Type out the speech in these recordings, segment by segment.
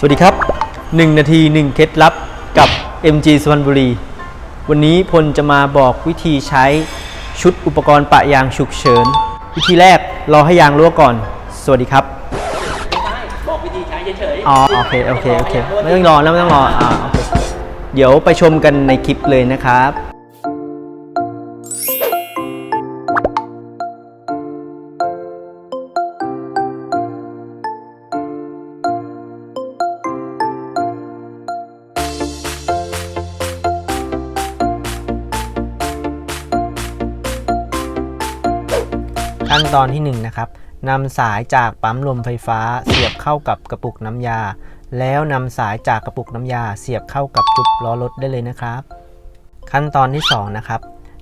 สวัสดีครับ 1 นาที 1 เคล็ดลับกับ MG สุพรรณบุรี วันนี้พลจะมาบอกวิธีใช้ชุดอุปกรณ์ปะยางฉุกเฉิน วิธีแรกรอให้ยางรั่วก่อน สวัสดีครับ บอกวิธีใช้เฉยอ๋อโอเคโอเคโอเคไม่ต้องรอนะไม่ต้องรออ่าโอเคเดี๋ยวไปชมกันในคลิปเลยนะครับ ขั้นตอนที่1นะครับนำสายจากปั๊มลมไฟฟ้า เสียบเข้ากับกระปุกน้ำยา แล้วนำสายจากกระปุกน้ำยา เสียบเข้ากับจุกล้อรถได้เลยนะครับ ขั้นตอนที่2นะครับ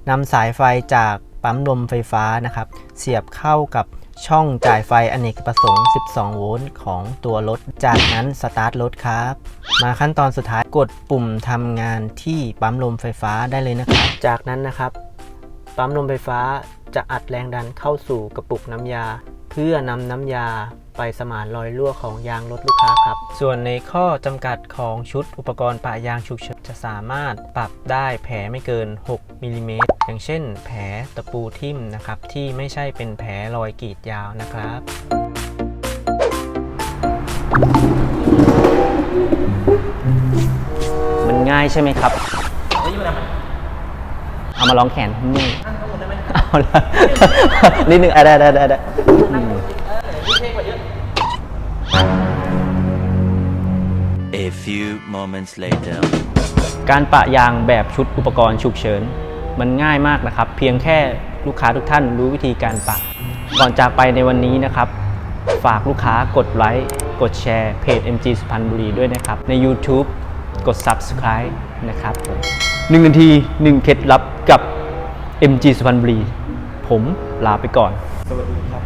นำสายไฟจากปั๊มลมไฟฟ้านะครับ เสียบเข้ากับช่องจ่ายไฟอเนกประสงค์ 12 โวลต์ของตัวรถ จากนั้นสตาร์ทรถครับ มาขั้นตอนสุดท้ายกดปุ่มทำงานที่ปั๊มลมไฟฟ้าได้เลยนะครับ จากนั้นนะครับ ปั๊มลมไฟฟ้า จะอัดแรงดันเข้าสู่กระปุกน้ำยา เพื่อนำน้ำยาไปสมานรอยรั่วของยางรถลูกค้าครับ ส่วนในข้อจำกัดของชุดอุปกรณ์ปะยางฉุกเฉินจะสามารถปรับได้แผลไม่เกิน 6มิลลิเมตรอย่างเช่น แผลตะปูทิ่มนะครับที่ไม่ใช่เป็นแผลรอยกรีดยาวนะครับมันง่ายใช่ไหมครับเอามาลองแขนนี่ ได้ไหมเอาละนิดนึงอะได้ได้ได้ได้อืมเออนี่เท่กว่าเยอะ A few moments later. การปะยางแบบชุดอุปกรณ์ฉุกเฉิน มันง่ายมากนะครับ เพียงแค่ลูกค้าทุกท่านรู้วิธีการปะ ก่อนจากไปในวันนี้นะครับ ฝากลูกค้ากดไลค์กดแชร์เพจ MG สุพรรณบุรีด้วยนะครับ ใน YouTube กด Subscribe นะครับผมหนึ่งนาทีหนึ่งเคล็ดลับกับ MG สุพรรณบุรี ผมลาไปก่อน สวัสดีครับ